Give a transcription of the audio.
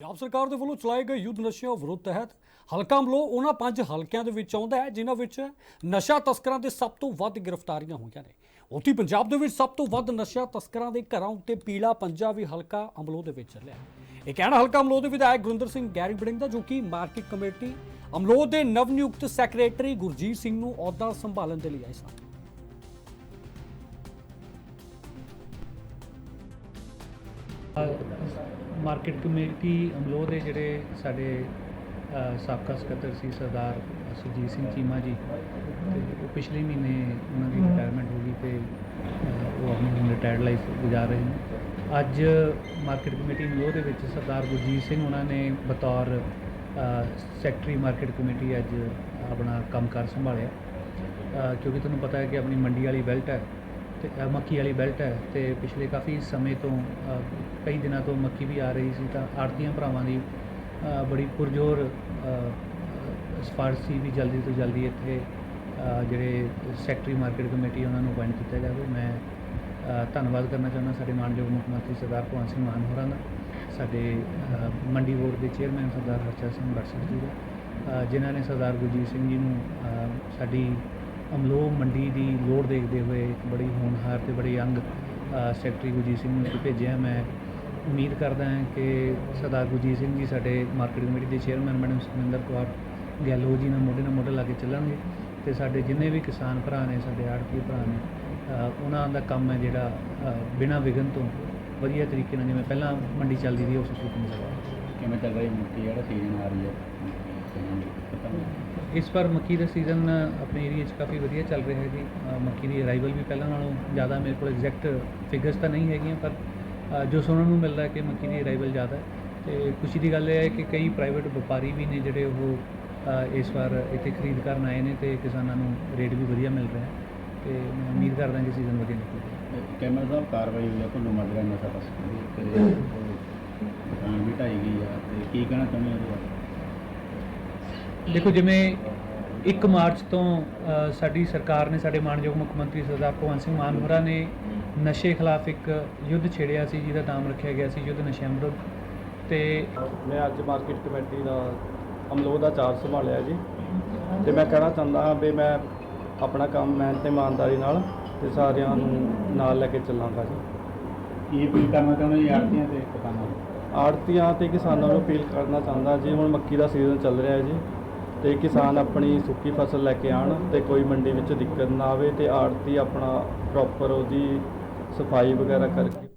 ਪੰਜਾਬ ਸਰਕਾਰ ਦੇ ਵੱਲੋਂ ਚਲਾਏ ਗਏ ਯੁੱਧ ਨਸ਼ਿਆਂ ਵਿਰੁੱਧ ਤਹਿਤ ਹਲਕਾ ਅਮਲੋ ਉਹਨਾਂ ਪੰਜ ਹਲਕਿਆਂ ਦੇ ਵਿੱਚ ਆਉਂਦਾ ਹੈ, ਜਿਨ੍ਹਾਂ ਵਿੱਚ ਨਸ਼ਾ ਤਸਕਰਾਂ ਦੇ ਸਭ ਤੋਂ ਵੱਧ ਗ੍ਰਿਫਤਾਰੀਆਂ ਹੋਈਆਂ ਨੇ। ਉੱਥੇ ਪੰਜਾਬ ਦੇ ਵਿੱਚ ਸਭ ਤੋਂ ਵੱਧ ਨਸ਼ਾ ਤਸਕਰਾਂ ਦੇ ਘਰਾਂ ਉੱਤੇ ਪੀਲਾ ਪੰਜਾ ਵੀ ਹਲਕਾ ਅਮਲੋ ਦੇ ਵਿੱਚ ਚੱਲਿਆ ਇਹ ਕਹਿਣਾ, ਹਲਕਾ ਅਮਲੋ ਦੇ ਵਿਧਾਇਕ ਗੁਰਿੰਦਰ ਸਿੰਘ ਗੈਰੀ ਬੜਿੰਗ ਦਾ, ਜੋ ਕਿ ਮਾਰਕੀਟ ਕਮੇਟੀ ਅਮਲੋ ਦੇ ਨਵ-ਨਿਯੁਕਤ ਸੈਕਟਰੀ ਗੁਰਜੀਤ ਸਿੰਘ ਨੂੰ ਅਹੁਦਾ ਸੰਭਾਲਣ ਦੇ ਲਈ ਆਏ ਸਨ। ਮਾਰਕੀਟ ਕਮੇਟੀ ਅਮਲੋ ਦੇ ਜਿਹੜੇ ਸਾਡੇ ਸਾਬਕਾ ਸਕੱਤਰ ਸੀ ਸਰਦਾਰ ਸੁਰਜੀਤ ਸਿੰਘ ਚੀਮਾ ਜੀ, ਤੇ ਉਹ ਪਿਛਲੇ ਮਹੀਨੇ ਉਹਨਾਂ ਦੀ ਰਿਟਾਇਰਮੈਂਟ ਹੋ ਗਈ ਤੇ ਉਹ ਆਪਣੀ ਰਿਟਾਇਰਡ ਲਾਈਫ ਗੁਜ਼ਾਰ ਰਹੇ ਨੇ। ਅੱਜ ਮਾਰਕੀਟ ਕਮੇਟੀ ਅਮਲੋ ਦੇ ਵਿੱਚ ਸਰਦਾਰ ਗੁਰਜੀਤ ਸਿੰਘ ਉਹਨਾਂ ਨੇ ਬਤੌਰ ਸੈਕਟਰੀ ਮਾਰਕੀਟ ਕਮੇਟੀ ਅੱਜ ਆਪਣਾ ਕੰਮਕਾਰ ਸੰਭਾਲਿਆ। ਕਿਉਂਕਿ ਤੁਹਾਨੂੰ ਪਤਾ ਹੈ ਕਿ ਆਪਣੀ ਮੰਡੀ ਵਾਲੀ ਬੈਲਟ ਹੈ। ਤੇ ਅ, ਮੱਕੀ ਵਾਲੀ ਬੈਲਟ ਹੈ ਤੇ ਪਿਛਲੇ ਕਾਫੀ ਸਮੇਂ ਤੋਂ ਅ, ਕਈ ਦਿਨਾਂ ਤੋਂ ਮੱਕੀ ਵੀ ਆ ਰਹੀ ਸੀ ਤਾਂ ਆੜਤੀਆਂ ਭਰਾਵਾਂ ਦੀ ਅ, ਬੜੀ ਪੁਰਜੋਰ ਅ, ਸਿਫਾਰਿਸ਼ ਸੀ ਵੀ ਜਲਦੀ ਤੋਂ ਜਲਦੀ ਇੱਥੇ ਅ, ਜਿਹੜੇ ਸੈਕਟਰੀ ਮਾਰਕੀਟ ਕਮੇਟੀ ਉਹਨਾਂ ਨੂੰ ਅਪਾਇੰਟ ਕੀਤਾ ਜਾਵੇ। ਮੈਂ ਅ, ਧੰਨਵਾਦ ਕਰਨਾ ਚਾਹੁੰਦਾ ਸਾਡੇ ਮਾਨਯੋਗ ਮੁੱਖ ਮੰਤਰੀ ਸਰਦਾਰ ਭਗਵੰਤ ਸਿੰਘ ਮਾਨ ਹੋਰਾਂ ਦਾ ਸਾਡੇ ਅ, ਮੰਡੀ ਬੋਰਡ ਦੇ ਚੇਅਰਮੈਨ ਸਰਦਾਰ ਹਰਚਾ ਸਿੰਘ ਬਖਸ਼ ਜੀ ਦਾ ਅ, ਜਿਨ੍ਹਾਂ ਨੇ ਸਰਦਾਰ ਗੁਰਜੀਤ ਸਿੰਘ ਜੀ ਨੂੰ ਅ, ਸਾਡੀ ਅਮਲੋ ਮੰਡੀ ਦੀ ਲੋੜ ਦੇਖਦੇ ਹੋਏ ਇੱਕ ਬੜੀ ਹੋਣਹਾਰ ਤੇ ਬੜੇ ਯੰਗ ਸੈਕਟਰੀ ਗੁਰਜੀਤ ਸਿੰਘ ਨੂੰ ਭੇਜਿਆ। ਮੈਂ ਉਮੀਦ ਕਰਦਾ ਹਾਂ ਕਿ ਸਰਦਾਰ ਗੁਰਜੀਤ ਸਿੰਘ ਜੀ ਸਾਡੇ ਮਾਰਕੀਟ ਕਮੇਟੀ ਦੇ ਚੇਅਰਮੈਨ ਮੈਡਮ ਸੁਖਮਿੰਦਰ ਕੌਰ ਗੈਲੋ ਜੀ ਨਾਲ ਮੋਢੇ ਨਾਲ ਮੋਢੇ ਲਾ ਕੇ ਚੱਲਾਂਗੇ ਤੇ ਸਾਡੇ ਜਿੰਨੇ ਵੀ ਕਿਸਾਨ ਭਰਾ ਨੇ, ਸਾਡੇ ਆੜਤੀ ਭਰਾ ਨੇ ਉਹਨਾਂ ਦਾ ਕੰਮ ਹੈ ਜਿਹੜਾ ਬਿਨਾਂ ਵਿਘਨ ਤੋਂ ਵਧੀਆ ਤਰੀਕੇ ਨਾਲ ਜਿਵੇਂ ਪਹਿਲਾਂ ਮੰਡੀ ਚੱਲਦੀ ਸੀ ਉਸ ਤਰੀਕੇ ਨਾਲ ਕਿਵੇਂ ਚੱਲ ਰਹੀ ਮੱਕੀ ਜਿਹੜਾ ਸੀਜ਼ਨ ਆ ਰਹੀ ਹੈ। ਇਸ ਵਾਰ ਮੱਕੀ ਦਾ ਸੀਜ਼ਨ ਆਪਣੇ ਏਰੀਆ 'ਚ ਕਾਫੀ ਵਧੀਆ ਚੱਲ ਰਿਹਾ ਹੈ ਜੀ। ਅ, ਮੱਕੀ ਦੀ ਅਰਾਈਵਲ ਵੀ ਪਹਿਲਾਂ ਨਾਲੋਂ ਜ਼ਿਆਦਾ ਮੇਰੇ ਕੋਲ ਐਗਜ਼ੈਕਟ ਫਿਗਰਸ ਤਾਂ ਨਹੀਂ ਹੈਗੀਆਂ ਪਰ ਅ, ਜੋ ਸੁਣਨ ਨੂੰ ਮਿਲਦਾ ਹੈ ਕਿ ਮੱਕੀ ਦੀ ਅਰਾਈਵਲ ਜ਼ਿਆਦਾ ਹੈ। ਤੇ ਖੁਸ਼ੀ ਦੀ ਗੱਲ ਇਹ ਹੈ ਕਿ ਕਈ ਪ੍ਰਾਈਵੇਟ ਵਪਾਰੀ ਵੀ ਨੇ ਜਿਹੜੇ ਉਹ ਅ, ਇਸ ਵਾਰ ਇੱਥੇ ਖਰੀਦ ਕਰਨ ਆਏ ਨੇ ਤੇ ਕਿਸਾਨਾਂ ਨੂੰ ਰੇਟ ਵੀ ਵਧੀਆ ਮਿਲ ਰਿਹਾ ਹੈ। ਤੇ ਮੈਂ ਉਮੀਦ ਕਰਦਾ ਕਿ ਸੀਜ਼ਨ ਵਧੀਆ ਨਿਕਲੇਗਾ। ਕੈਮਰਾ ਸਾਹਿਬ ਕਾਰਵਾਈ ਹੋਈ ਆ ਤੁਹਾਨੂੰ ਮਾਜਰਾ ਨਸ਼ਾ ਤਸਕਰੀ ਤੇ ਦੁਕਾਨ ਵੀ ਢਾਈ ਗਈ ਆ ਤੇ ਕੀ ਕਹਿਣਾ ਚਾਹੁੰਦੇ ਹੋ ਉਹਦੇ ਦੇਖੋ ਜਿਵੇਂ 1 ਮਾਰਚ ਤੋਂ ਸਾਡੀ ਸਰਕਾਰ ਨੇ ਸਾਡੇ ਮਾਨਯੋਗ ਮੁੱਖ ਮੰਤਰੀ ਸਰਦਾਰ ਭਗਵੰਤ ਸਿੰਘ ਮਾਨ ਹੋਰਾਂ ਨੇ ਨਸ਼ੇ ਖਿਲਾਫ ਇੱਕ ਯੁੱਧ ਛੇੜਿਆ ਸੀ ਜਿਹਦਾ ਨਾਮ ਰੱਖਿਆ ਗਿਆ ਸੀ ਯੁੱਧ ਨਸ਼ਿਆਂ ਵਿਰੁੱਧ। ਤੇ ਮੈਂ ਅੱਜ ਮਾਰਕੀਟ ਕਮੇਟੀ ਦਾ ਅਮਲੋ ਦਾ ਚਾਰਜ ਸੰਭਾਲਿਆ ਜੀ। ਤੇ ਮੈਂ ਕਹਿਣਾ ਚਾਹੁੰਦਾ ਹਾਂ ਵੀ ਮੈਂ ਆਪਣਾ ਕੰਮ ਮਿਹਨਤ ਤੇ ਇਮਾਨਦਾਰੀ ਨਾਲ ਤੇ ਸਾਰਿਆਂ ਨੂੰ ਨਾਲ ਲੈ ਕੇ ਚੱਲਾਂਗਾ ਜੀ। ਕੀ ਅਪੀਲ ਕਰਨਾ ਚਾਹੁੰਦੇ ਜੀ ਆੜਤੀਆਂ ਤੇ ਕਿਸਾਨਾਂ ਨੂੰ? ਆੜਤੀਆਂ ਤੇ ਕਿਸਾਨਾਂ ਨੂੰ ਅਪੀਲ ਕਰਨਾ ਚਾਹੁੰਦਾ ਜੀ ਹੁਣ ਮੱਕੀ ਦਾ ਸੀਜ਼ਨ ਚੱਲ ਰਿਹਾ ਹੈ ਜੀ। ਤੇ ਕਿਸਾਨ ਆਪਣੀ ਸੁੱਕੀ ਫਸਲ ਲੈ ਕੇ ਆਣ ਤੇ ਕੋਈ ਮੰਡੀ ਵਿੱਚ ਦਿੱਕਤ ਨਾ ਆਵੇ ਤੇ ਆੜਤੀ ਆਪਣਾ ਪ੍ਰੋਪਰ ਉਹਦੀ ਸਫ਼ਾਈ ਵਗੈਰਾ ਕਰਕੇ